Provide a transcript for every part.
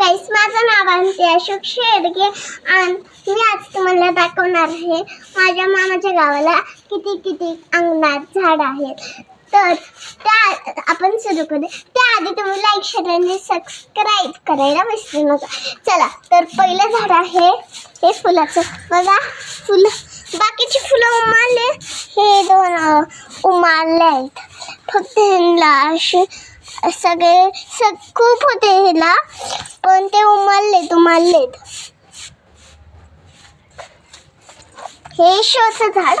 गाईस माझं नाव आहे अशोक शेडगे आणि मी आज तुम्हाला दाखवणार आहे माझ्या मामाच्या गावाला किती किती अंगणात झाड आहेत. तर त्या आपण सुरू करू. त्याआधी तुम्ही लाईक शेअर आणि सबस्क्राईब करायला विसरू नका. चला तर पहिलं झाड आहे हे फुलाचं. बघा फुलं. बाकीची फुलं उमारले हे दोन अं, उमारले आहेत. फक्त ह्यांना असे सगळे सग खूप होते हिला पण ते उमललेत उमललेत. हे शोचं झाड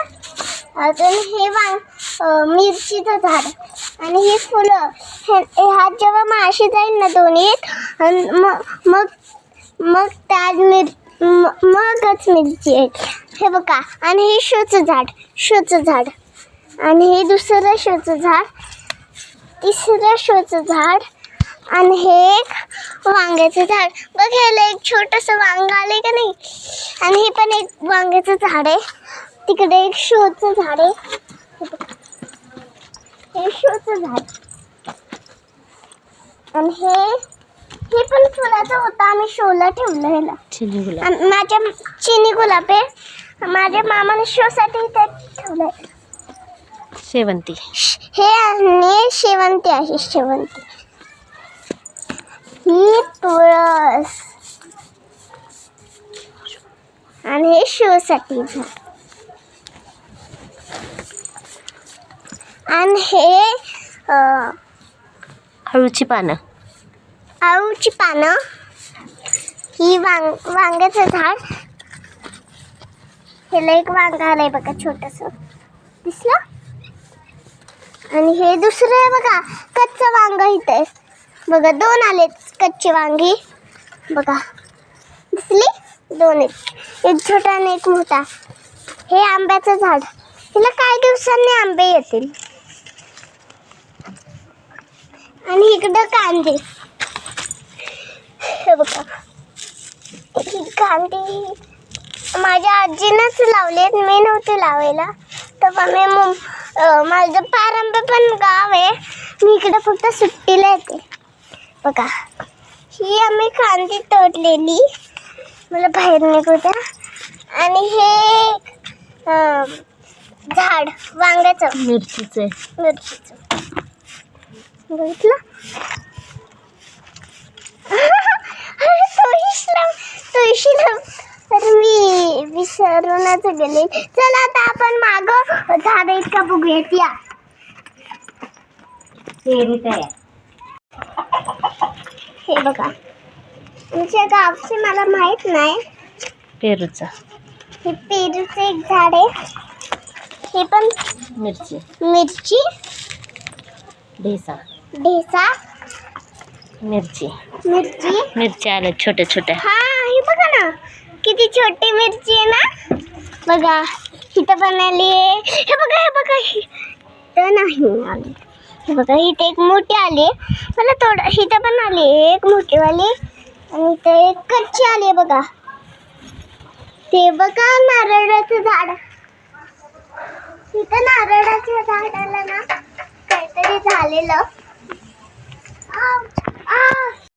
अजून हे वांग मिरचीचं झाड आणि ही फुलं. हे ह्यात जेव्हा माशी जाईल ना दोन्हीत मग मग मग त्यात मिर मगच मिरची आहेत. हे बघा आणि हे शोचं झाड शोचं झाड. आणि हे दुसरं शोचं झाड तिसरं शोचं झाड आणि हे एक वांग्याचं झाड. बघ ह्याला एक छोटंसं वांग आलंय का नाही? आणि हे पण एक वांग्याचं झाड आहे. तिकडे एक शोचं झाड आहे. हे शोचं झाड. आणि हे हे पण फुलाचं होतं. आम्ही शोला ठेवलं ह्याला. माझ्या चिनी गुलाब आहे. माझ्या मामाने शोसाठी इथे ठेवलंय. शेवंती. हे आहे शेवंती आहे शेवंती. ही तुळस. आणि हे झाड आणि हे अं, हळूची पानं. आळूची पानं. ही वांग वांग्याचं झाड. ह्याला एक वांग आलंय बघा छोटस. दिसलं? आणि हे दुसरं आहे बघा कच्चं वांग इथे बघा दोन आलेत कच्ची वांगी. बघा दिसली? दोन आहेत. एक छोटा आणि एक मोठा. हे आंब्याचं झाड. तिला काही दिवसांनी आंबे येतील. आणि इकडं कांदे. हे बघा. ही कांदे. माझ्या आजीनंच लावलेत. मी नव्हते लावायला. तर मी मुं माझं पारंब पण गाव आहे. मी इकडं फक्त सुट्टीला येते. बघा ही आम्ही कांदी तोडलेली. मला बाहेर निघू आणि हे झाड वांग्याचं. मिरचीचे मिरचीचं. बघितलं? मी विसरूनच गेले. चला आता आपण माग झाड आहेत का बघूयात या हे बघा. तुमच्या गावचे मला माहीत नाही. पेरूचा. हे पेरूचं एक झाड आहे. हे पण मिरची. मिरची. ढेसा. ढेसा. मिरची. मिरची. मिरच्या आल्या छोट्या छोट्या. हा हे बघा ना. किती छोटी मिरची आहे ना? बघा इथं पण आली आहे. हे बघा हे बघा इथं नाही आली. हे बघा इथे एक मोठी आली मला थोडं इथं पण आली आहे एक मोठीवाली. आणि इथं एक कच्ची आली आहे बघा. ते बघा नारळाचं झाड. इथं नारळाच्या झाडाला ना काहीतरी झालेलं.